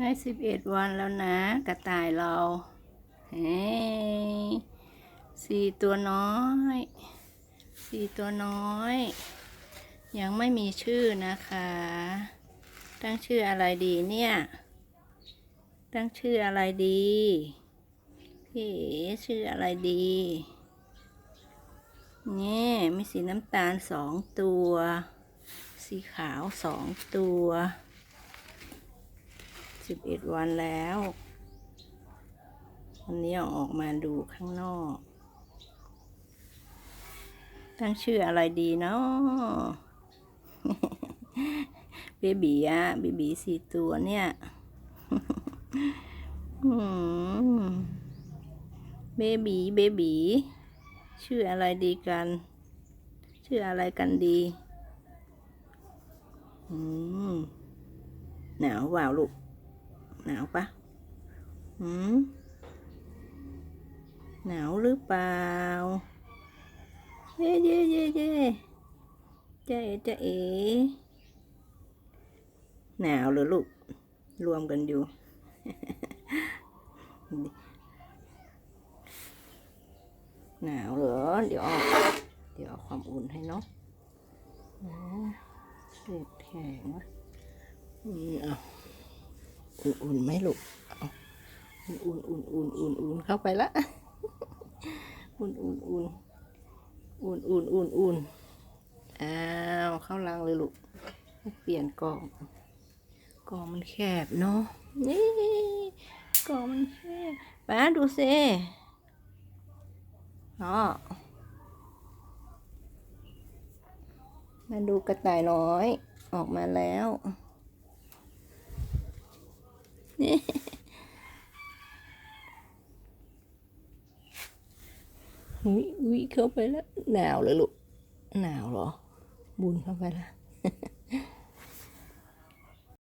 ได้สิบเอ็ดวันแล้วนะ กระต่ายเราเฮ้สี่ตัวน้อย สี่ตัวน้อย ยังไม่มีชื่อนะคะ ตั้งชื่ออะไรดีเนี่ย ตั้งชื่ออะไรดีพี่ชื่ออะไรดี นี่มีสีน้ำตาลสองตัว สีขาวสองตัว สิบเอ็ดวันแล้ววันนี้ออกมาดูข้างนอก ตั้งชื่ออะไรดีเนาะเบบีอะเบบีสี่ตัวเนี่ยเบบีเบบีชื่ออะไรดีกัน ชื่ออะไรกันดีอืมหนาวเปล่าลูก หนาวปะหืมหนาวหรือเปล่า เย่เย่เย่เย่จ๊เจ๊เอ๋หนาวหรือลูก รวมกันอยู่ หนาวเหรอ เดี๋ยว เดี๋ยวเอาความอุ่นให้เนาะอ่าเศษแข็งวะอืมเอา อุ่นๆไหมลูกอุ่นอุ่นอุ่นอุ่นอุ่นเข้าไปละ อุ่นอุ่นอุ่นอุ่นอุ่นอุ่นอุ่นอ้าวเข้ารังเลยลูก เปลี่ยนกล่อง กล่องมันแคบเนาะ นี่กล่องมันแคบป้าดูสิเนาะมาดูกระต่ายน้อย ออกมาแล้ว นี่วิวิเข้าไปแล้ว หนาวเลยลูก หนาวเหรอ บุญเข้าไปแล้ว